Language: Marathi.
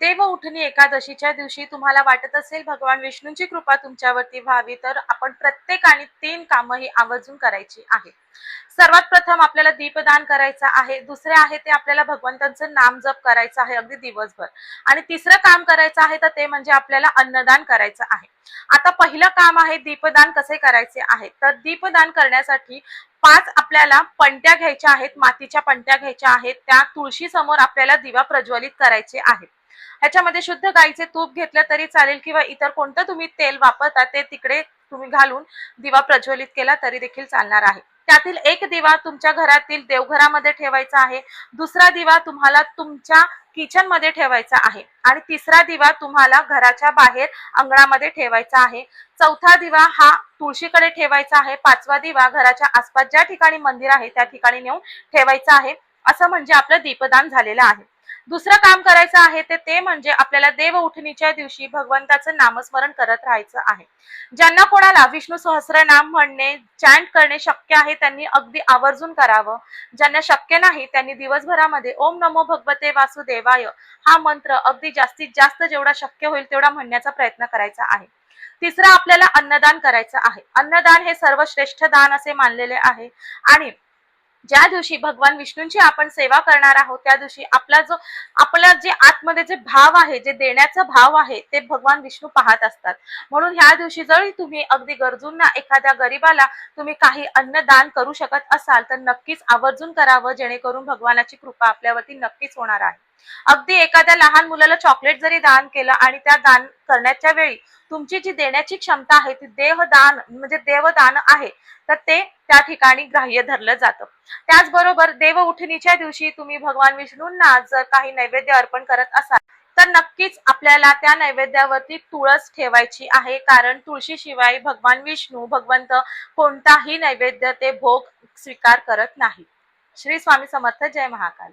देव उठणी एकादशीच्या दिवशी तुम्हाला वाटत असेल भगवान विष्णूंची कृपा तुमच्यावरती व्हावी तर आपण प्रत्येकाने तीन कामं ही आवर्जून करायची आहे सर्वात प्रथम आपल्याला दीपदान करायचं आहे दुसरे आहे ते आपल्याला भगवंतांचं नाम जप करायचं आहे अगदी दिवसभर. आणि तिसरं काम करायचं आहे तर ते म्हणजे आपल्याला अन्नदान करायचं आहे. आता पहिलं काम आहे दीपदान कसे करायचे आहे? तर दीपदान करण्यासाठी पाच आपल्याला पंट्या घ्यायच्या आहेत मातीच्या पंट्या घ्यायच्या आहेत त्या तुळशी समोर आपल्याला दिवा प्रज्वलित करायचे आहेत. ह्याच्यामध्ये शुद्ध गाईचे तूप घेतलं तरी चालेल किंवा इतर कोणतं तुम्ही तेल वापरता ते तिकडे तुम्ही घालून दिवा प्रज्वलित केला तरी देखील चालणार आहे. त्यातील एक दिवा तुमच्या घरातील देवघरामध्ये ठेवायचा आहे. दुसरा दिवा तुम्हाला तुमच्या किचनमध्ये ठेवायचा आहे. आणि तिसरा दिवा तुम्हाला घराच्या बाहेर अंगणामध्ये ठेवायचा आहे. चौथा दिवा हा तुळशीकडे ठेवायचा आहे. पाचवा दिवा घराच्या आसपास ज्या ठिकाणी मंदिर आहे त्या ठिकाणी नेऊन ठेवायचा आहे. असं म्हणजे आपलं दीपदान झालेलं आहे. दुसरं काम करायचं आहे ते ते म्हणजे आपल्याला देव उठणीच्या दिवशी भगवंताचं नामस्मरण करत राहायचं आहे. ज्यांना कोणाला विष्णू सहस्रनाम म्हणणे चॅन्ट करणे शक्य आहे त्यांनी अगदी आवर्जून करावं. ज्यांना शक्य नाही त्यांनी दिवसभरामध्ये ओम नमो भगवते वासुदेवाय हा मंत्र अगदी जास्तीत जास्त जेवढा शक्य होईल तेवढा म्हणण्याचा प्रयत्न करायचा आहे. तिसरं आपल्याला अन्नदान करायचं आहे. अन्नदान हे सर्वश्रेष्ठ दान असे मानलेले आहे. आणि ज्या दिवशी भगवान विष्णूंची आपण सेवा करणार आहोत त्या दिवशी आपला जो आपला जे आतमध्ये जे भाव आहे जे देण्याचा भाव आहे ते भगवान विष्णू पाहत असतात. म्हणून ह्या दिवशी जरी तुम्ही अगदी गरजूंना एखाद्या गरीबाला तुम्ही काही अन्नदान करू शकत असाल तर नक्कीच आवर्जून करावं जेणेकरून भगवानाची कृपा आपल्यावरती नक्कीच होणार आहे. अगदी एखाद्या लहान मुलाला चॉकलेट जरी दान केलं आणि त्या दान करण्याच्या वेळी तुमची जी देण्याची क्षमता आहे ती देहदान म्हणजे देवदान आहे तर ते त्या ठिकाणी ग्राह्य धरलं जातं. त्याचबरोबर देव उठणीच्या दिवशी तुम्ही भगवान विष्णूंना जर काही नैवेद्य अर्पण करत असाल तर नक्कीच आपल्याला त्या नैवेद्यावरती तुळस ठेवायची आहे कारण तुळशीशिवाय भगवान विष्णू भगवंत कोणताही नैवेद्य ते भोग स्वीकार करत नाही. श्री स्वामी समर्थ जय महाकाल.